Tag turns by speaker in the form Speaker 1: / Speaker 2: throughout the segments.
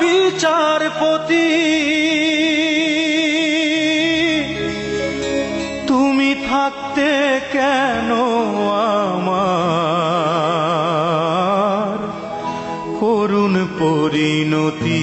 Speaker 1: বিচারপতি। তুমি থাকতে কেন আমার? করুণ পরিণতি।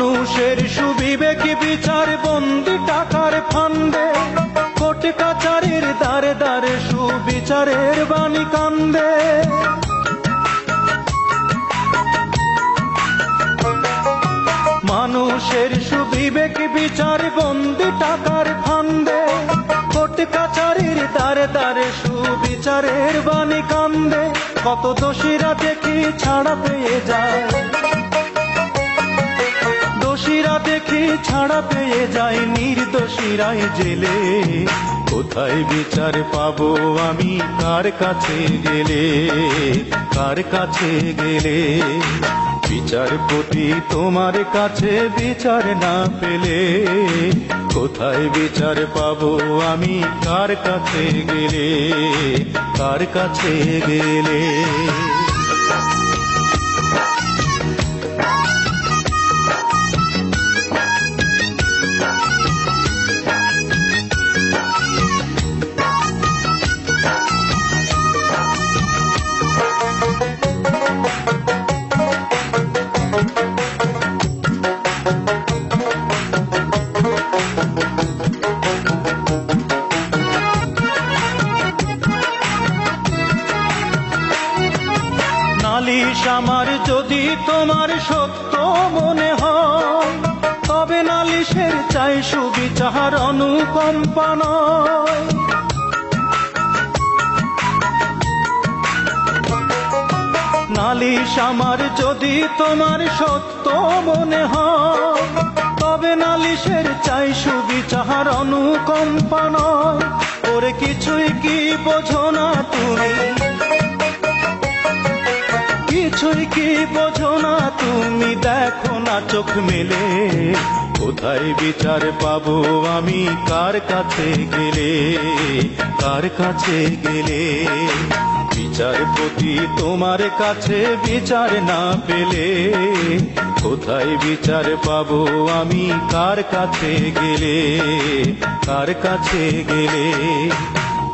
Speaker 1: মানুষের সুবিবেক বিচার বন্দি টাকার ফান্দে। কোট কাচারের দ্বারে দ্বারে সুবিচারের বাণী কান্দে। মানুষের সুবিবেক বিচার বন্দি টাকার ফান্দে। কোট কাচারির দ্বারে দ্বারে সুবিচারের বাণী কান্দে। কত দোষীরা দেখি ছাড়া পেয়ে যায়। দোষীরা দেখি ছাড়া পেয়ে যায় নির্দোষীরাই জেলে। কোথায় বিচার পাবো আমি? কার কাছে গেলে? কার কাছে গেলে? বিচারপতি তোমার কাছে বিচার না পেলে। কোথায় বিচার পাবো আমি? কার কাছে গেলে? কার কাছে গেলে? নালিশ আমার যদি তোমার সত্য মনে হয়, তবে নালিশের চাই সুবিচার অনুকম্পা নালিশ আমার যদি তোমার সত্য মনে হয়, তবে নালিশের চাই সুবিচার অনুকম্পা নয়। ওরে কিছুই কি বোঝো না তুমি? কিছুই কি বোঝো না, তুমি দেখো না চোখ মেলে। কোথায় বিচার পাবো আমি, কার কাছে গেলে? কার কাছে গেলে? বিচারপতি তোমার কাছে বিচার না পেলে। কোথায় বিচার পাবো আমি, কার কাছে গেলে? কার কাছে গেলে?